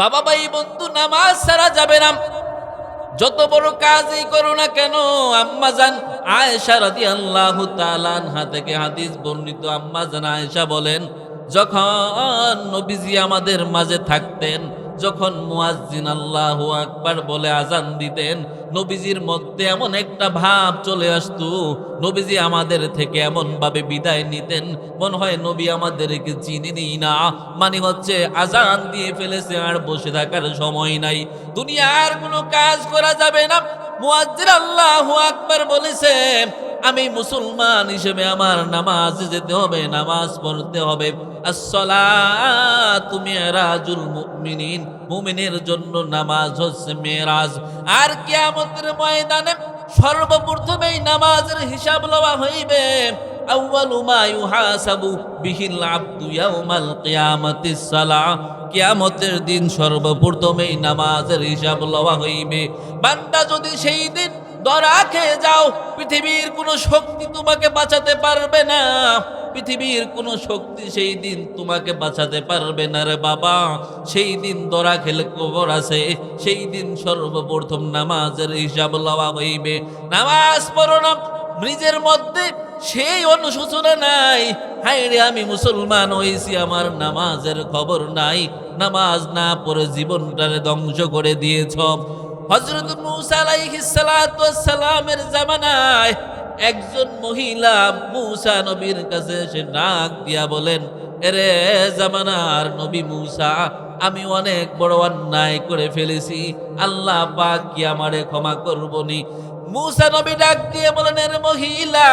বাবা ভাই, বন্ধু, নামাজ সারা যাবে না। যত বড় কাজই করো না কেন, আম্মা জান, আয়েশা রাদিয়াল্লাহু তালান আনহা থেকে হাদিস বর্ণিত আম্মা জান আয়েশা বলেন, যখন নবীজি আমাদের মাঝে থাকতেন যখন মুয়াজ্জিন আল্লাহু আকবার বলে আজান দিতেন, নবীজির মধ্যে এমন একটা ভাব চলে আসতো, নবীজি আমাদের থেকে এমন ভাবে বিদায় নিতেন, মনে হয় নবী আমাদেরকে চিনিনি না। মানে হচ্ছে আজান দিয়ে ফেলেছে আর বসে থাকার সময় নাই। দুনিয়ার কোনো কাজ করা যাবে না। মুয়াজ্জির আল্লাহু আকবার বলেছে আমি মুসলমান হিসেবে আমার নামাজ যেতে হবে, নামাজ পড়তে হবে। আসসালাতু মিরাজুল মুমিনিন, মুমিনের জন্য নামাজ হচ্ছে মেরাজ। আর কিয়ামতের ময়দানে সর্বপ্রথমেই নামাজের হিসাব লওয়া হইবে, আউয়ালু মা ইউহাসাবু বিহিল আবদু ইয়াউমাল কিয়ামাতিস কিয়ামতের দিন সর্বপ্রথমেই নামাজের হিসাব লওয়া হইবে। বান্দা যদি সেই দিন ধরা খেয়ে যাও। পৃথিবীর কোনো শক্তি তোমাকে বাঁচাতে পারবে না। পৃথিবীর কোনো শক্তি সেই দিন তোমাকে বাঁচাতে পারবে না রে বাবা। সেই দিন দরা খেলে কবর আছে। সেই দিন সর্বপ্রথম নামাজের হিসাব লওয়া হইবে। নামাজ পড়ো না। নিজের মধ্যে সেই অনুশোচনা নাই। হায় রে, আমি মুসলমান হয়েছি আমার নামাজের খবর নাই। নামাজ না পড়ে জীবনটারে ধ্বংস করে দিয়েছ। হজরত মুসা আলাইহিস সালাতু ওয়াস জামানায় একজন মহিলা মুসা নবীর কাছে এসে ডাক দিয়া বলেন, এরে জামানার নবী মুসা, আমি অনেক বড় অন্যায় করে ফেলেছি। আল্লাহ পাক কি আমারে ক্ষমা করবনি? মুসা নবী ডাক দিয়ে বলেন, এর মহিলা,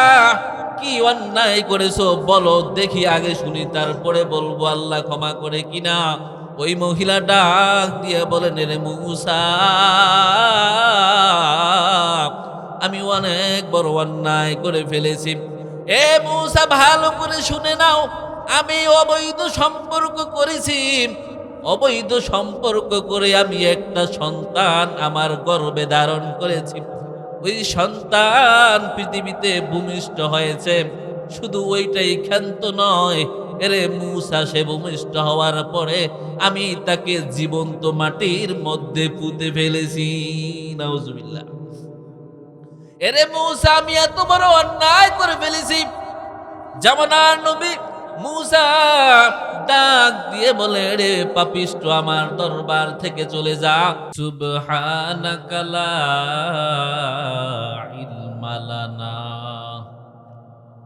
কি অন্যায় করেছ? বলো, দেখি আগে শুনি, তারপরে বলব, আল্লাহ ক্ষমা করে কিনা? ওই মহিলা ডাক দিয়ে বলেন রে মুসা, আমি অনেক বড় অন্যায় করে ফেলেছি। এ মুসা, ভালো করে শুনে নাও, আমি অবৈধ সম্পর্ক করেছি। অবৈধ সম্পর্ক করে আমি একটা সন্তান আমার গর্বে ধারণ করেছি। ওই সন্তান পৃথিবীতে ভূমিষ্ঠ হয়েছে। শুধু ওইটাই ক্ষান্ত নয় এরে মুসা সে ভূমিষ্ঠ হওয়ার পরে আমি তাকে জীবন্ত মাটির মধ্যে পুঁতে ফেলেছি। নাউজুবিল্লাহ। এরে মুসা, আমি এত বড় অন্যায় করে ফেলেছি। জামানার নবী মুসা ডাক দিয়ে বলে রে পাপিষ্ট আমার দরবার থেকে চলে যা। সুবহানাকা লা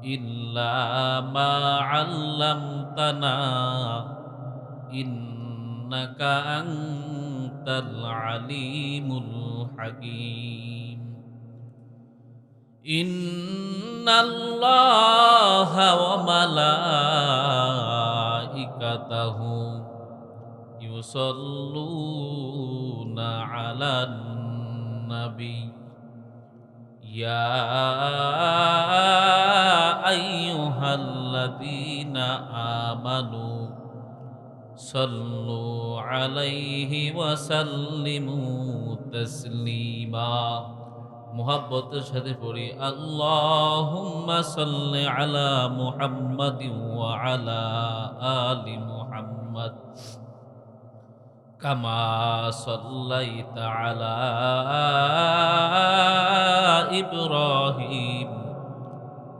إلا ما علمتنا إنك أنت العليم الحكيم إن الله وملائكته يصلون على النبي يا الذين آمنوا صلوا عليه وسلموا تسليما মোহাব্বতের সাথে পড়ি আল্লাহুম্মা সাল্লি আলা মুহাম্মাদিন ওয়া আলা আলি মুহাম্মাদ কামা সাল্লাইতা আলা ইব্রাহিম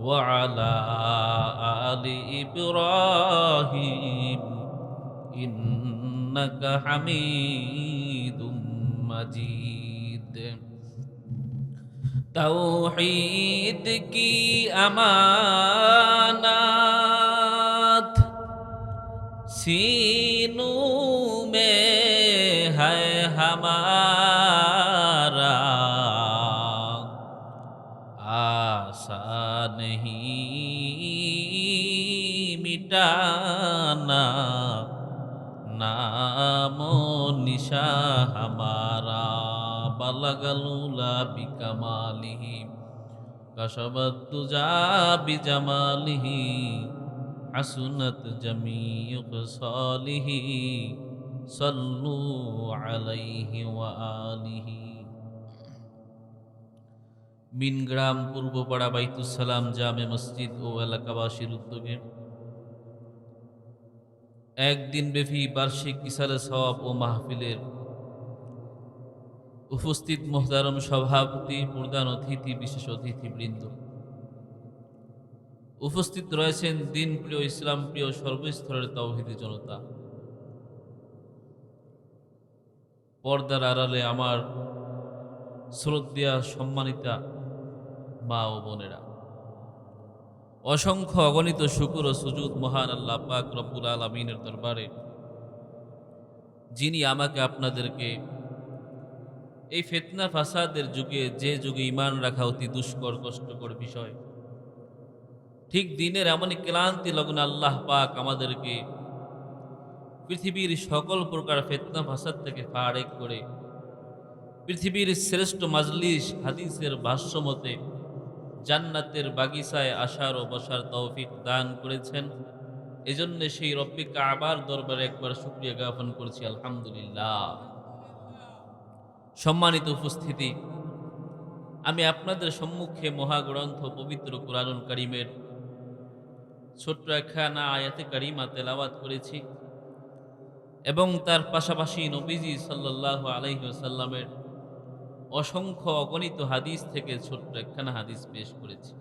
وعلى آل إبراهيم إنك حميد مجيد توحید کی امانات سینوں میں ہے ہمارا नामो निशा हमारा বালাগাল উলা বিকামালিহি কাশাবাত তুজা বিজামালিহি হাসুনাত জামিউ খসালিহি সাল্লু আলাইহি ওয়া আলিহি মিনগ্রাম পূর্বপাড়া বাইতুসালাম জামে মসজিদ ও এলাকাবাসীর উদ্যোগে একদিন ব্যাপী বার্ষিক ইসালে সওয়াব ও মাহফিলের উপস্থিত মোহতারম সভাপতি, প্রধান অতিথি, বিশেষ অতিথিবৃন্দ। উপস্থিত রয়েছেন দিন প্রিয় ইসলাম প্রিয় সর্বস্তরের তৌহিদি জনতা। পর্দার আড়ালে আমার শ্রদ্ধা সম্মানিতা মা ও বোনেরা। অসংখ্য অগণিত শুকুর ও সুজুদ মহান আল্লাহ পাক রব্বুল আলমিনের দরবারে, যিনি আমাকে আপনাদেরকে এই ফেতনা ফাসাদের যুগে, যে যুগে ইমান রাখা অতি দুষ্কর, কষ্টকর বিষয়, ঠিক দিনের এমনই ক্লান্তি লগ্ন আল্লাহ পাক আমাদেরকে পৃথিবীর সকল প্রকার ফেতনা ফাসাদ থেকে ফাড়েক করে, পৃথিবীর শ্রেষ্ঠ মাজলিস, হাদিসের ভাষ্য মতে জান্নাতের বাগিচায় আসার ও বসার তৌফিক দান করেছেন। এজন্য সেই রব্বি আবার দরবারে একবার শুক্রিয়া জ্ঞাপন করছি, আলহামদুলিল্লাহ। সম্মানিত উপস্থিতি, আমি আপনাদের সম্মুখে মহাগ্রন্থ পবিত্র কোরআনুল করিমের ছোট্ট একখানা আয়াতে কারিমা তেলাওয়াত করেছি এবং তার পাশাপাশি নবীজি সাল্লাহ আলহিসাল্লামের অসংখ্য অগণিত হাদিস থেকে ছোট্ট একখানা হাদিস পেশ করেছি।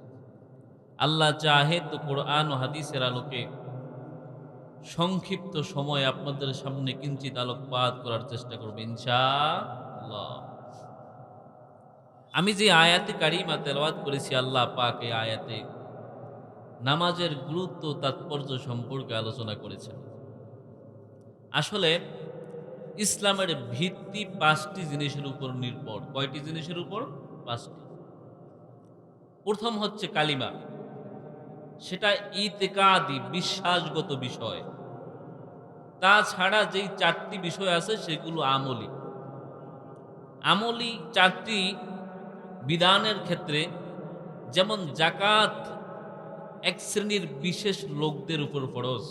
আল্লাহ চাহে তো কোরআন ও হাদিসের আলোকে সংক্ষিপ্ত সময় আপনাদের সামনে কিঞ্চিত আলোকপাত করার চেষ্টা করব ইনশা আমি যে আয়াতে কারিমা তেলাওয়াত করেছি, আল্লাহ পাক আয়াতে নামাজের গুরুত্ব তাৎপর্য সম্পর্কে আলোচনা করেছেন। আসলে ইসলামের ভিত্তি পাঁচটি জিনিসের উপর নির্ভর। কয়টি জিনিসের উপর? পাঁচটি। প্রথম হচ্ছে কালিমা। সেটা ইতেকাদি, বিশ্বাসগত বিষয়। তাছাড়া যেই চারটি বিষয় আছে, সেগুলো আমলি। আমলি চারটি বিধানের ক্ষেত্রে যেমন জাকাত এক শ্রেণির বিশেষ লোকদের উপর ফরজ,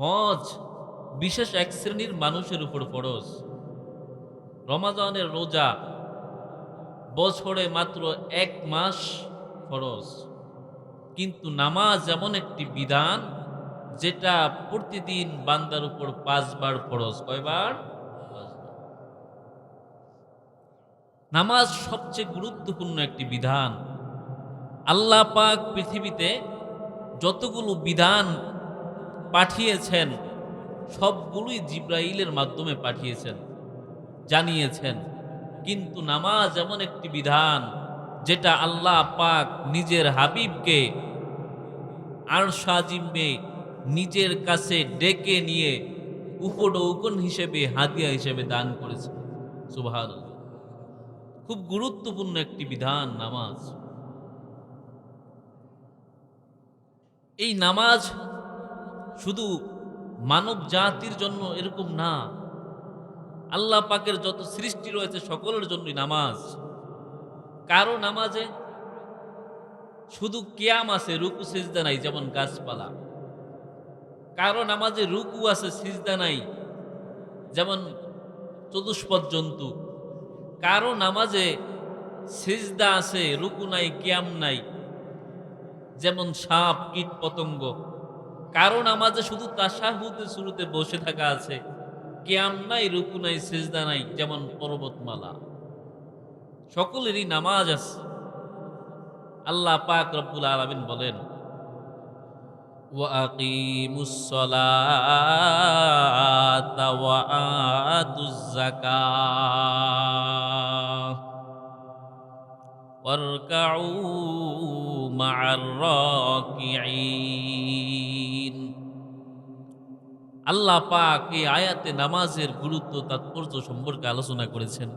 হজ বিশেষ এক শ্রেণির মানুষের উপর ফরজ। রমাজানের রোজা বছরে মাত্র এক মাস ফরজ। কিন্তু নামাজ এমন একটি বিধান যেটা প্রতিদিন বান্দার উপর পাঁচবার ফরজ। কয়বার? নামাজ সবচেয়ে গুরুত্বপূর্ণ একটি বিধান। আল্লাহ পাক পৃথিবীতে যতগুলো বিধান পাঠিয়েছেন সবগুলোই জিব্রাইলের মাধ্যমে পাঠিয়েছেন, জানিয়েছেন। কিন্তু নামাজ এমন একটি বিধান, যেটা আল্লাহ পাক নিজের হাবিবকে আর সাজিমে নিজের কাছে ডেকে নিয়ে উপডৌকন হিসেবে, হাদিয়া হিসেবে দান করেছে সুভান খুব গুরুত্বপূর্ণ একটি বিধান নামাজ। এই নামাজ শুধু মানব জাতির জন্য এরকম না। আল্লাহ পাকের যত সৃষ্টি রয়েছে সকলের জন্যই নামাজ। কারও নামাজে শুধু কেয়াম আছে, রুকু, সিজদা নাই, যেমন গাছপালা। কারও নামাজে রুকু আছে, সিজদা নাই, যেমন চতুষ্পদ জন্তু। কারও নামাজে সিজদা আছে, রুকু নাই, কেয়াম নাই, যেমন সাপ কীট পতঙ্গ কারো নামাজে শুধু তাসাহুতে শুরুতে বসে থাকা আছে কেয়াম নাই রুকু নাই সেজদা নাই যেমন পর্বতমালা সকলেরই নামাজ আছে আল্লাহ পাক রব্বুল আলমিন বলেন وأقيموا الصلاة وآتوا الزكاة واركعوا مع الراكعين আল্লাহ পাক এই আয়াতে নামাজের গুরুত্ব তাৎপর্য সম্পর্কে আলোচনা করেছেন।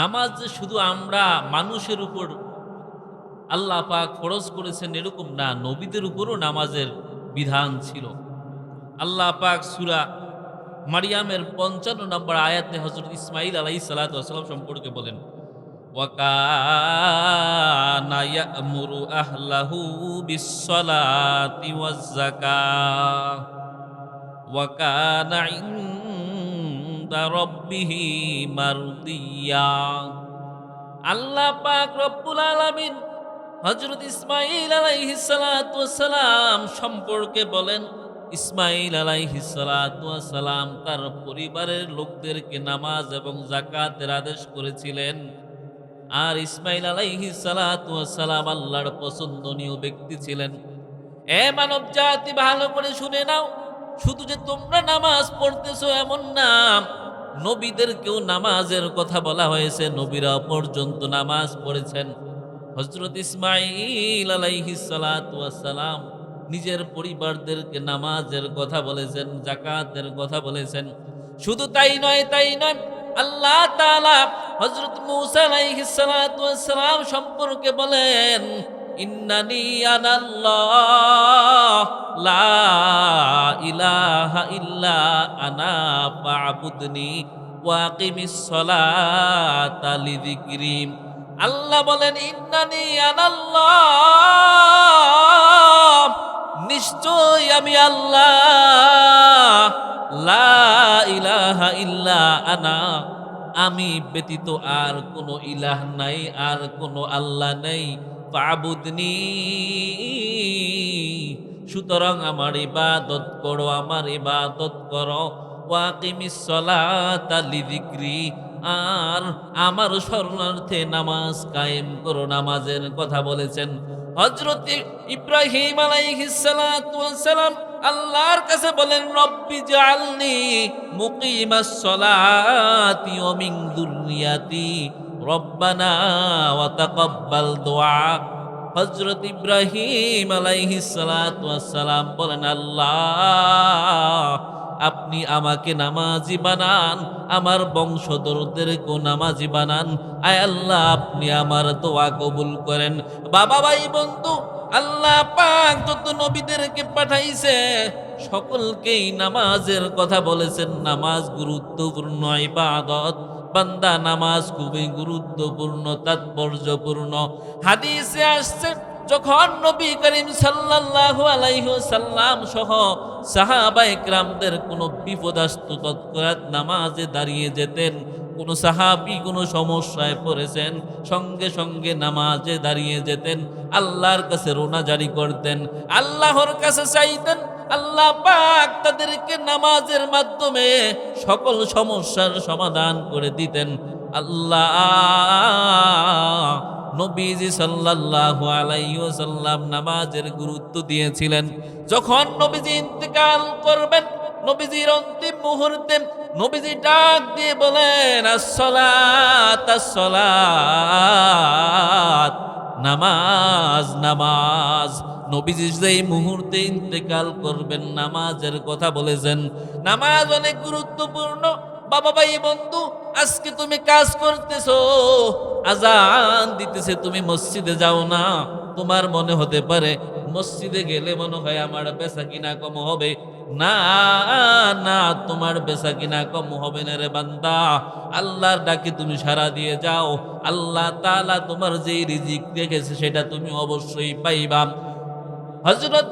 নামাজ যে শুধু আমরা মানুষের উপর আল্লাহ পাক ফরজ করেছেন এরকম না, নবীদের উপরও নামাজের বিধান ছিল। আল্লাহ পাক সুরা মারিয়ামের পঞ্চান্ন নম্বর আয়াতে হজরত ইসমাইল আলাই সালাতাম সম্পর্কে বলেন, ওয়াকানা ওয়াকানা ইনদা রাব্বিহি মারদিয়া আল্লাহ পাক রব্বুল আলামিন হযরত ইসমাঈল আলাইহিস সালাতু সালাম সম্পর্কে বলেন সালাতু সালাম তার পরিবারের লোকদেরকে নামাজ এবং যাকাতের আদেশ করেছিলেন। আর ইসমাইল সালাম আল্লাহর পছন্দনীয় ব্যক্তি ছিলেন। এ মানব জাতি ভালো করে শুনে নাও। শুধু যে তোমরা নামাজ পড়তেছো এমন না। নবীদেরকেও নামাজের কথা বলা হয়েছে, নবীরা পর্যন্ত নামাজ পড়েছেন। হজরত ইসমাইল আলাইহি সালাতু সালাম নিজের পরিবারদেরকে নামাজের কথা বলেছেন জাকাতের কথা বলেছেন। শুধু তাই নয় তাই নয়, আল্লাহ তাআলা হযরত মূসা আলাইহিস সালাতু ওয়াস সালাম সম্পর্কে বলেন ইন্নানি আনাল্লাহ, লা ইলাহা ইল্লা আনা ফা'বুদনি ওয়াকিমিস সালাতা লিযিকরি। আল্লাহ বলেন, ইন্নানি আনাল্লাহ নিশ্চয় আমি আল্লাহ, লা ইলাহা ইল্লা আনা। আমি ব্যতীত আর কোনো ইলাহ নাই, আর কোনো আল্লাহ নেই। পাবুদনি সুতরাং আমার ইবাদত করো, আমার ইবাদত করো। ওয়াকিমিস সলাতা লিযিকরি। আর আমার স্মরণার্থে নামাজ কায়েম করো, নামাজের কথা বলেছেন হজরত ইব্রাহিম আলাইহিস সালাতু সালাম। আল্লাহর কাছে বলেন, রব্বি জালনি মুকিমাস সলাতি মিন দুররিয়াতি। দুআ ইব্রাহিম আলাইহিস সালাতু ওয়াস সালাম বলেন, আল্লাহ, আপনি আমাকে নামাজি বানান, আমার বংশধরদেরকেও নামাজি বানান। আয় আল্লাহ, আপনি আমার দোয়া কবুল করেন। বাবা, ভাই, বন্ধু, আল্লাহ পাক যত নবীদেরকে পাঠাইছে, সকলকেই নামাজের কথা বলেছেন। নামাজ গুরুত্বপূর্ণ, ইবাদত। বান্দা নামাজ খুবই গুরুত্বপূর্ণ, তাৎপর্যপূর্ণ। হাদিসে আসছে, যখন নবী করিম সাল্লাহ আলাইহি সাল্লাম সহ সাহাবা একরামদের কোনো বিপদ আসতো তৎক্ষণাৎ নামাজে দাঁড়িয়ে যেতেন কোনো সাহাবি কোনো সমস্যায় পড়েছেন, সঙ্গে সঙ্গে নামাজে দাঁড়িয়ে যেতেন, আল্লাহর কাছে রোনা জারি করতেন, আল্লাহর কাছে চাইতেন, আল্লাহ পাক তাদেরকে নামাজের মাধ্যমে সকল সমস্যার সমাধান করে দিতেন। আল্লাহ নবীজি সাল্লাল্লাহু আলাইহি ওয়াসাল্লাম নামাজের গুরুত্ব দিয়েছিলেন। যখন নবীজি ইন্তেকাল করবেন নবীজির অন্তিম মুহূর্তে নবীজি ডাক দিয়ে বলেন, আসসালাত আসসালাত, নামাজ নামাজ। নবীজি যেই মুহূর্তে ইন্তেকাল করবেন, নামাজের কথা বলেছেন। নামাজ অনেক গুরুত্বপূর্ণ। বাবা, ভাই, বন্ধু, আজকে তুমি কাজ করতেছো, আজান দিতেছে, তুমি মসজিদে যাও না। তোমার মনে হতে পারে, মসজিদে গেলে মনে হয় আমার বেচা কিনা কম হবে। না না, তোমার বেচা কিনা কম হবে না রে বান্দা। আল্লাহর ডাকে তুমি সারা দিয়ে যাও। আল্লাহ তাআলা তোমার যেই রিজিক রেখেছে সেটা তুমি অবশ্যই পাইবা। হযরত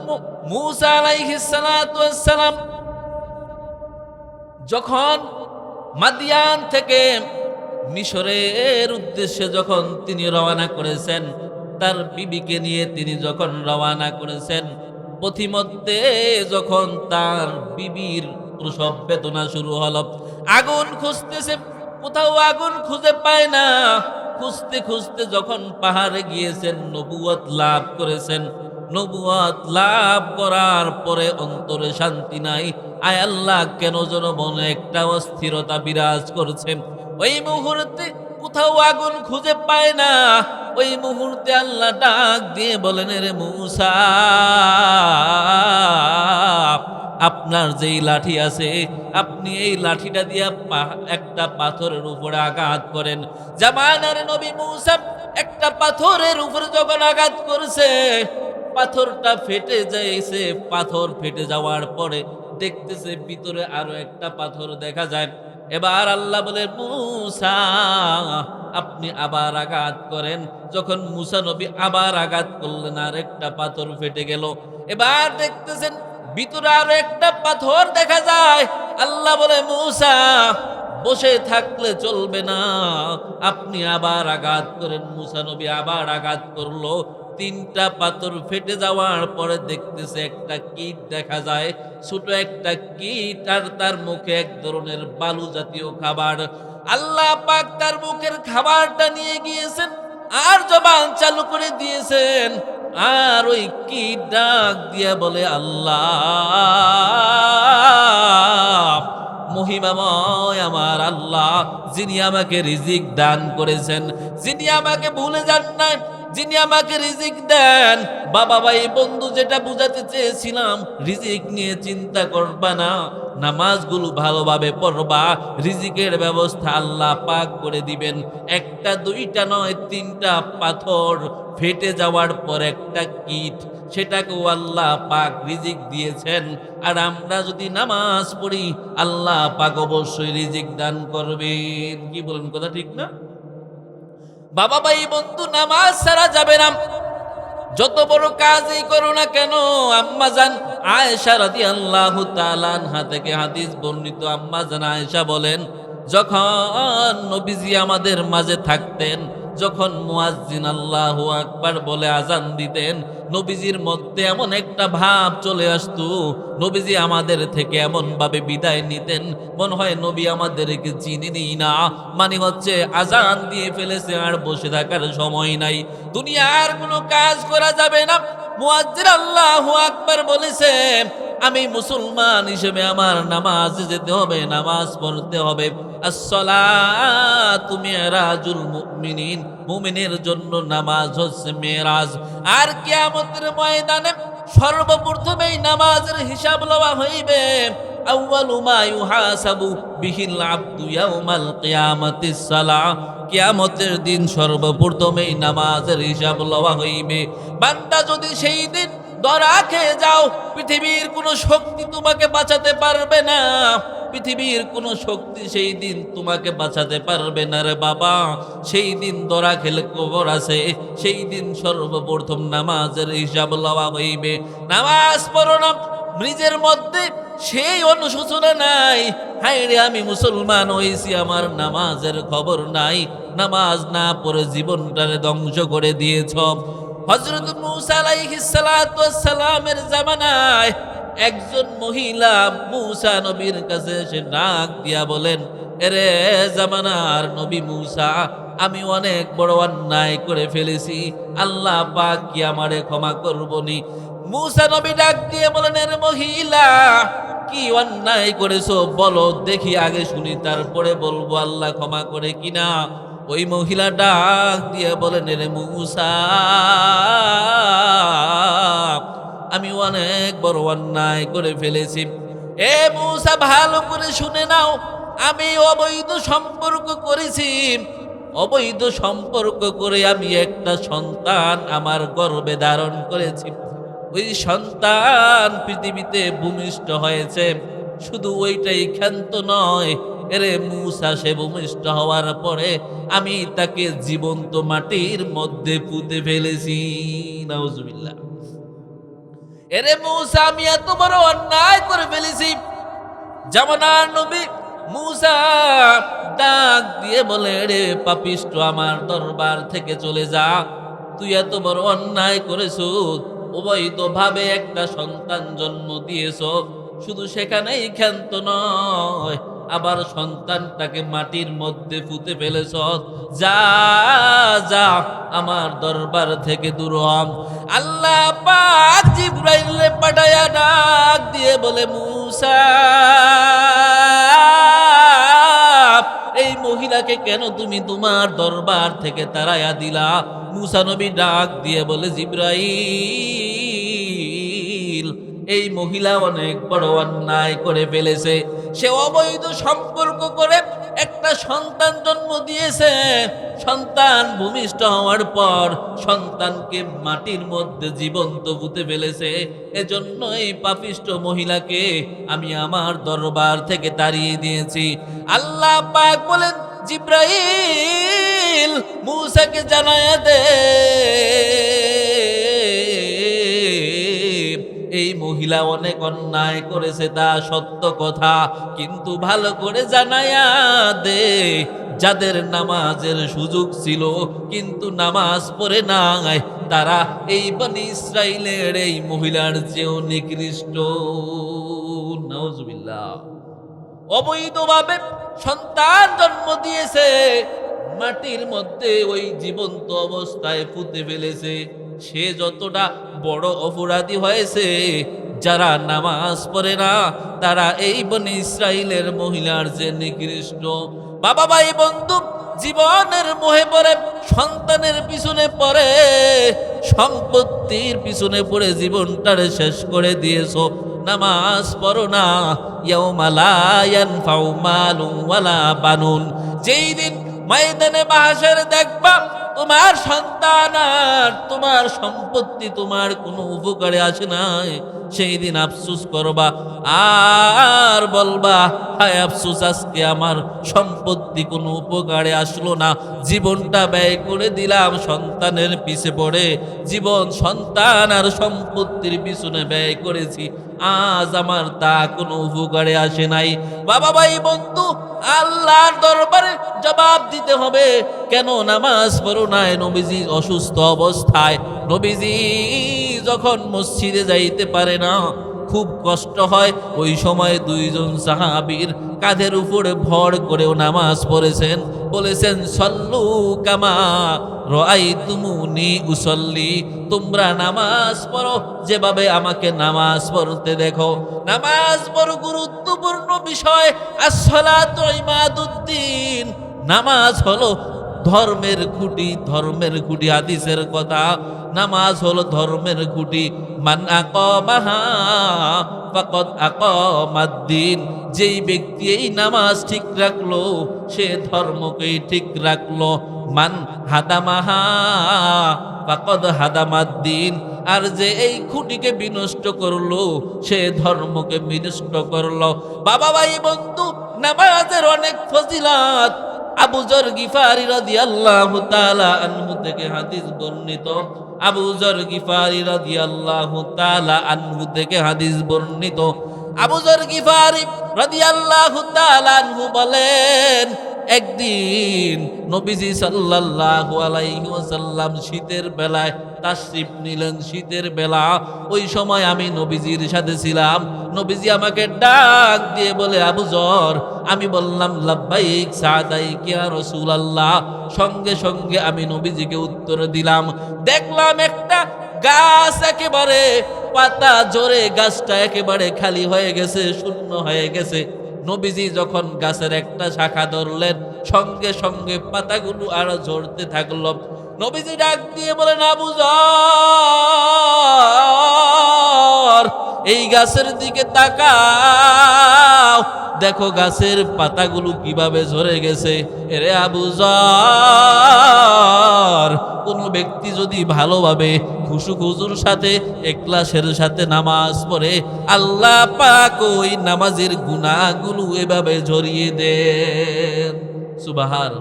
মুসা আলাইহিস সালাতু ওয়াস যখন মাদিয়ান থেকে মিশরের উদ্দেশ্যে যখন তিনি রওনা করেছেন, তার বিবিকে নিয়ে তিনি যখন রওনা করেছেন পথিমধ্যে যখন তার বিবির প্রসব বেদনা শুরু হলো, আগুন খুঁজতেছে, কোথাও আগুন খুঁজে পায় না। খুঁজতে খুঁজতে যখন পাহাড়ে গিয়েছেন নবুয়ত লাভ করেছেন। নবুয়াত লাভ করার পরে অন্তরে শান্তি নাই। আয় আল্লাহ, কেন যেন মনে একটা অস্থিরতা বিরাজ করছে। ওই মুহূর্তে কোথাও আগুন খুঁজে পায় না। ওই মুহূর্তে আল্লাহ ডাক দিয়ে বলেন রে মূসা, আপনার যেই লাঠি আছে, আপনি এই লাঠিটা দিয়ে একটা পাথরের উপরে আঘাত করেন। জামানার নবী মূসা একটা পাথরের উপরে যখন আঘাত করছে, পাথরটা ফেটে যাইছে। পাথর ফেটে যাওয়ার পরে দেখতেছে ভিতরে আরও একটা পাথর দেখা যায়। এবার আল্লাহ বলে, মুসা, আপনি আবার আঘাত করেন। যখন মুসা নবী আবার আঘাত করলেন আর একটা পাথর ফেটে গেল। এবার দেখতেছেন, ভিতরে আর একটা পাথর দেখা যায়। আল্লাহ বলে, মুসা, বসে থাকলে চলবে না। আপনি আবার আঘাত করেন। মুসা নবী আবার আঘাত করল। তিনটা পাথর ফেটে যাওয়ার পরে দেখতেছে একটা কীট দেখা যায়, ছোট একটা কীট আর তার মুখে এক ধরনের বালু জাতীয় খাবার। আল্লাহ পাক তার মুখের খাবারটা নিয়ে গিয়েছেন আর জবান চালু করে দিয়েছেন। আর ওই কীট ডাক দিয়ে বলে, আল্লাহ, মহিমাময় আমার আল্লাহ, যিনি আমাকে রিজিক দান করেছেন, যিনি আমাকে ভুলে যান নাই যিনি আমাকে রিজিক দেন, বাবা ভাই, বন্ধু যেটা বুঝাতে চেয়েছিলাম, রিজিক নিয়ে চিন্তা করবা না, নামাজগুলো ভালোভাবে পড়বা, রিজিকের ব্যবস্থা আল্লাহ পাক করে দিবেন। একটা, দুইটা নয়, তিনটা পাথর ফেটে যাওয়ার পর একটা কীট, সেটাকেও আল্লাহ পাক রিজিক দিয়েছেন। আর আমরা যদি নামাজ পড়ি, আল্লাহ পাক অবশ্যই রিজিক দান করবেন। কি বলেন, কথা ঠিক না? বাবা ভাই, বন্ধু, নামাজ ছাড়া যাবে না। যত বড় কাজই করো না কেন, আম্মা জান, আয়েশা রাদিয়াল্লাহু তাআলা আনহা থেকে হাদিস বর্ণিত আম্মা জান আয়েশা বলেন, যখন নবীজি আমাদের মাঝে থাকতেন যখন মুয়াজ্জিন আল্লাহু আকবার বলে আজান দিতেন, নবীজির মধ্যে এমন একটা ভাব চলে আসতো, নবীজি আমাদের থেকে এমন ভাবে বিদায় নিতেন, মনে হয় নবী আমাদেরকে চিনেনি না। মানে হচ্ছে আজান দিয়ে ফেলেছে আর বসে থাকার সময় নাই। দুনিয়ার কোনো কাজ করা যাবে না। মুয়াজ্জিন আল্লাহু আকবার বলেছে আমি মুসলমান হিসেবে আমার নামাজ যেতে হবে, নামাজ পড়তে হবে। আসসালাতু মিরাজুল মুমিনিন, মুমিনের জন্য নামাজ হচ্ছে মেরাজ। আর কিয়ামতের ময়দানে সর্বপ্রথমে এই নামাজের হিসাব লওয়া হইবে। আউয়ালু মা ইউহাসাবু বিহিল আবদু ইয়াউমাল কিয়ামতের দিন সর্বপ্রথমেই নামাজের হিসাব লওয়া হইবে। বান্দা যদি সেই দিন ধরা খেয়ে যাও। পৃথিবীর কোনো শক্তি তোমাকে বাঁচাতে পারবে না। পৃথিবীর কোনো শক্তি সেই দিন তোমাকে বাঁচাতে পারবে না রে বাবা। সেই দিন দরা খেলে কবর আছে। সেই দিন সর্বপ্রথম নামাজের হিসাব লওয়া হইবে। নামাজ পড়ো না, নিজের মধ্যে সেই অনুশোচনা নাই। হাই রে, আমি মুসলমান হয়েছি আমার নামাজের খবর নাই। নামাজ না পড়ে জীবনটারে ধ্বংস করে দিয়েছ। হজরত মুসা আলাইহিস সালাতু জামানায় একজন মহিলা মুসা নবীর কাছে এসে ডাক দিয়া বলেন, এরে জামানার নবী মুসা, আমি অনেক বড় অন্যায় করে ফেলেছি। আল্লাহ কি আমারে ক্ষমা করবনি? মুসা নবী ডাক দিয়ে বলেন, এর মহিলা, কি অন্যায় করেছ বলো, দেখি আগে শুনি, তারপরে বলব, আল্লাহ ক্ষমা করে কিনা? ওই মহিলা ডাক দিয়ে বলেন রে মুসা, আমি অনেক বড় অন্যায় করে ফেলেছি। এ মুসা, ভালো করে শুনে নাও, আমি অবৈধ সম্পর্ক করেছি। অবৈধ সম্পর্ক করে আমি একটা সন্তান আমার গর্বে ধারণ করেছি। ওই সন্তান পৃথিবীতে ভূমিষ্ঠ হয়েছে। শুধু ওইটাই ক্ষান্ত নয়। এরে মুসা সে ভূমিষ্ঠ হওয়ার পরে আমি তাকে জীবন্ত মাটির মধ্যে পুঁতে ফেলেছি। নাউজুবিল্লাহ। এরে মুসা, আমি এত বড় অন্যায় করে ফেলেছি। জামানার নবী মুসা ডাক দিয়ে বলে রে পাপিষ্ট আমার দরবার থেকে চলে যা। তুই এত বড় অন্যায় করেছ অবৈধ ভাবে একটা সন্তান জন্ম দিয়েছ। শুধু সেখানেই ক্ষান্ত নয়, আবার সন্তানটাকে মাটির মধ্যে পুঁতে ফেলেছ। যা যা আমার দরবার থেকে দূর হম আল্লাহ পাক জিব্রাইলে পাঠায়া ডাক দিয়ে বলে, মুসা, এই মহিলাকে কেন তুমি তোমার দরবার থেকে তারায়া দিলা? মুসা নবী ডাক দিয়ে বলে, জিব্রাইল এই মহিলা অনেক বড় অন্যায় করে ফেলেছে। সে অবৈধ সম্পর্ক করে একটা সন্তান জন্ম দিয়েছে। সন্তান ভূমিষ্ঠ হওয়ার পর সন্তানকে মাটির মধ্যে জীবন্ত পুঁতে ফেলেছে। এজন্য এই পাপিষ্ট মহিলাকে আমি আমার দরবার থেকে তাড়িয়ে দিয়েছি। আল্লাহ পাক বলেন, জিব্রাইল মূসাকে জানায়া দে। এই মহিলা অনেক অন্যায় করেছে, তা সত্য কথা। কিন্তু ভালো করে জানায়া দে, যাদের নামাজের সুযোগ ছিল, কিন্তু নামাজ পড়ে নাই, তারা এই বনি ইসরায়েলের এই মহিলার চেয়েও নিকৃষ্ট। নাউজুবিল্লাহ। অবৈধভাবে সন্তান জন্ম দিয়েছে, মাটির মধ্যে ওই জীবন্ত অবস্থায় পুঁতে ফেলেছে। সে যতটা বড় অপরাধী হয়েছে। যারা নামাজ পড়ে না, তারা এই বনে ইসরায়েলের মহিলার যে নিকৃষ্ট বাবা ভাই বন্ধু জীবনের মোহে পড়ে, সন্তানের পিছনে পড়ে, সম্পত্তির পিছনে পড়ে জীবনটারে শেষ করে দিয়েছ। নামাজ পড়ো না, ইয়াউমা লা ইয়ানফাউ মালুন ওয়ালা বানুন। যেই দিন ময়দানে বাহাসের দেখবা তোমার সন্তান আর তোমার সম্পত্তি তোমার কোনো উপকারে আসে নাই। সেই দিন আফসুস করবা, আর বলবা, হায় আফসুস, আজকে আমার সম্পত্তি কোনো উপকারে আসলো না। জীবনটা ব্যয় করে দিলাম, সন্তানের পিছে পড়ে। জীবন, সন্তান আর সম্পত্তির পিছনে ব্যয় করেছি। আজ আমার তা কোনো উপকারে আসে নাই। বাবা ভাই, বন্ধু, আল্লাহর দরবারে জবাব দিতে হবে, কেন নামাজ পড়ো নাই নবীজি অসুস্থ অবস্থায়? নবীজি যখন মসজিদে যাইতে পারে না, খুব কষ্ট হয়। ওই সময় দুইজন সাহাবীর কাঁধের উপরে ভর করেও নামাজ পড়েছেন। বলেছেন, সল্লু কামা রাই তুমুনি উসল্লি, তোমরা নামাজ পড়ো, যেভাবে আমাকে নামাজ পড়তে দেখো। নামাজ বড় গুরুত্বপূর্ণ বিষয়। আসসালাতু ইমাদুদ্দিন নামাজ হলো ধর্মের খুঁটি ধর্মের খুঁটি, হাদিসের কথা। নামাজ হলো ধর্মের খুঁটি। মান ফাকাদ আকামাদ্দিন। যেই ব্যক্তি এই নামাজ ঠিক রাখল, সে ধর্মকেই ঠিক রাখল। মান হাদামাহা হাদামাদ্দিন। আর যে এই খুঁটিকে বিনষ্ট করল, সে ধর্মকে বিনষ্ট করল। বাবা ভাই, বন্ধু, নামাজের অনেক ফজিলাত। আবু জর গিফারি রাদিয়াল্লাহু তাআলা আনহু থেকে হাদিস বর্ণিত। আবু জর গিফারি রাদিয়াল্লাহু তাআলা আনহু থেকে হাদিস বর্ণিত। আবু জর গিফারি রাদিয়াল্লাহু তাআলা আনহু বলেন একদিন নবীজি সাল্লাল্লাহু আলাইহি ওয়াসাল্লাম শীতের বেলায় তাশরিফ নিলেন শীতের বেলা। ওই সময় আমি নবীজির সাথে ছিলাম। নবীজি আমাকে ডাক দিয়ে বলে, আবু জর, আমি বললাম, লাব্বাইক সাদাইক ইয়া রাসূলুল্লাহ। সঙ্গে সঙ্গে আমি নবীজিকে উত্তর দিলাম, দেখলাম একটা গাছ একেবারে পাতা জোরে, গাছটা একেবারে খালি হয়ে গেছে, শূন্য হয়ে গেছে। নবীজি যখন গাছের একটা শাখা ধরলেন, সঙ্গে সঙ্গে পাতাগুলো আরও ঝরতে থাকল। নবীজি ডাক দিয়ে বলেন, আবু জর এই গাছের দিকে তাকাও। দেখো গাছের পাতাগুলো কীভাবে ঝরে গেছে। এরে আবু কোনো ব্যক্তি যদি ভালোভাবে খুশু খুজুর সাথে একলাসের সাথে নামাজ পড়ে, আল্লাহ পাক ওই নামাজের গুণাগুলো এভাবে ঝরিয়ে দেন। সুবাহার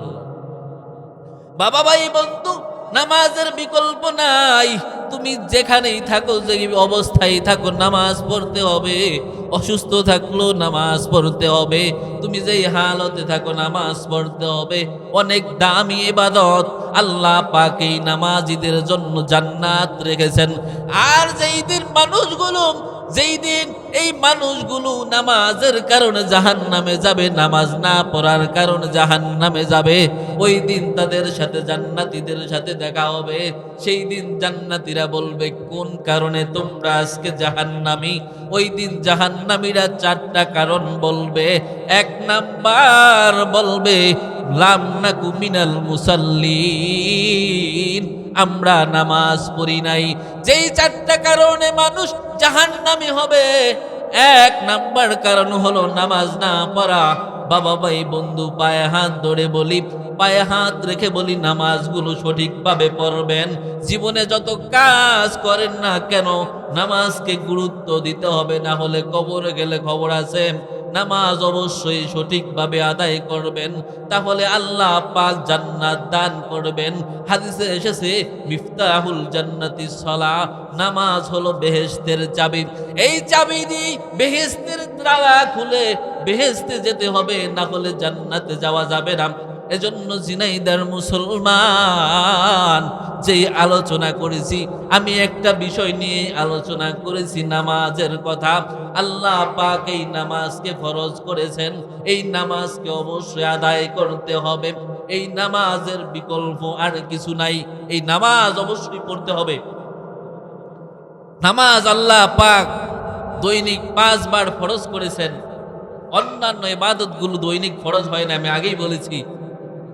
বাবা ভাই, বন্ধু নামাজের বিকল্প নাই। তুমি যেখানেই থাকো, যে অবস্থায় থাকো, নামাজ পড়তে হবে। অসুস্থ থাকল নামাজ পড়তে হবে। তুমি যেই হালতে থাকো, নামাজ পড়তে হবে। অনেক দামি এবাদত আল্লাহ পাক এই নামাজিদের জন্য জান্নাত রেখেছেন। আর যেই দিন মানুষগুলো যেই দিন এই মানুষগুলো নামাজের কারণে জাহান নামে যাবে, নামাজ না পড়ার কারণে জাহান নামে যাবে, ওই দিন তাদের সাথে জান্নাতীদের সাথে দেখা হবে। সেই দিন জান্নাতীরা বলবে, কোন কারণে তোমরা আজকে জাহান্নামি? ওই দিন জাহান্নামীরা চারটা কারণ বলবে। এক নাম্বার বলবে, লাম নাকু মিনাল মুসাল্লিন, আমরা নামাজ পড়ি নাই। যেই চারটা কারণে মানুষ জাহান্নামি হবে। এক নাম্বার কারণ হলো নামাজ না পড়া। বাবা ভাই, বন্ধু, পায়ে হাত ধরে বলি, পায়ে হাত রেখে বলি, নামাজগুলো সঠিকভাবে পড়বেন। জীবনে যত কাজ করেন না কেন, নামাজকে গুরুত্ব দিতে হবে, না হলে কবরে গেলে খবর আছে। নামাজ অবশ্যই সঠিকভাবে আদায় করবেন। তাহলে আল্লাহ পাক জান্নাত দান করবেন। হাদিসে এসেছে, মিফতাহুল জান্নাতি সলা, নামাজ হলো বেহেশতের চাবি। এই চাবি দিয়ে বেহেশতের তালা খুলে বেহেশতে যেতে হবে, না হলে জান্নাতে যাওয়া যাবে না। এজন্য জিনাইদার মুসলমান, যেই আলোচনা করেছি, আমি একটা বিষয় নিয়ে আলোচনা করেছি, নামাজের কথা। আল্লাহ পাক এই নামাজকে ফরজ করেছেন, এই নামাজকে অবশ্যই আদায় করতে হবে। এই নামাজের বিকল্প আর কিছু নাই, এই নামাজ অবশ্যই পড়তে হবে। নামাজ আল্লাহ পাক দৈনিক পাঁচবার ফরজ করেছেন। অন্যান্য ইবাদতগুলো দৈনিক ফরজ হয় না, আমি আগেই বলেছি।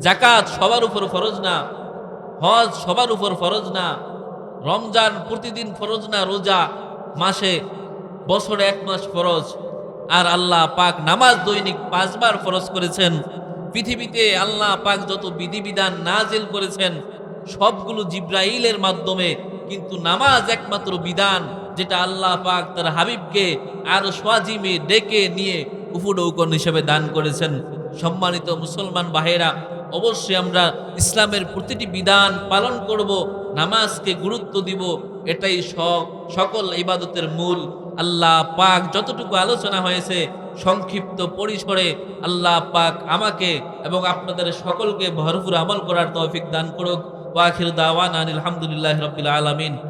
জাকাত সবার উপর ফরজ না, হজ সবার উপর ফরজ না, রমজান প্রতিদিন ফরজ না, রোজা মাসে বছরে এক মাস ফরজ। আর আল্লাহ পাক নামাজ দৈনিক পাঁচবার ফরজ করেছেন। পৃথিবীতে আল্লাহ পাক যত বিধিবিধান নাজিল করেছেন, সবগুলো জিব্রাইলের মাধ্যমে কিন্তু নামাজ একমাত্র বিধান। যেটা আল্লাহ পাক তার হাবিবকে আর সোয়াজিমে ডেকে নিয়ে উপুডৌকন হিসেবে দান করেছেন। সম্মানিত মুসলমান বাহেরা অবশ্যই আমরা ইসলামের প্রতিটি বিধান পালন করব, নামাজকে গুরুত্ব দিব, এটাই সকল ইবাদতের মূল। আল্লাহ পাক যতটুকু আলোচনা হয়েছে সংক্ষিপ্ত পরিসরে আল্লাহ পাক আমাকে এবং আপনাদের সকলকে ভরপুর আমল করার তৌফিক দান করুক। ওয়াখির দাওয়ান আলহামদুলিল্লাহ রবিল আলমিন।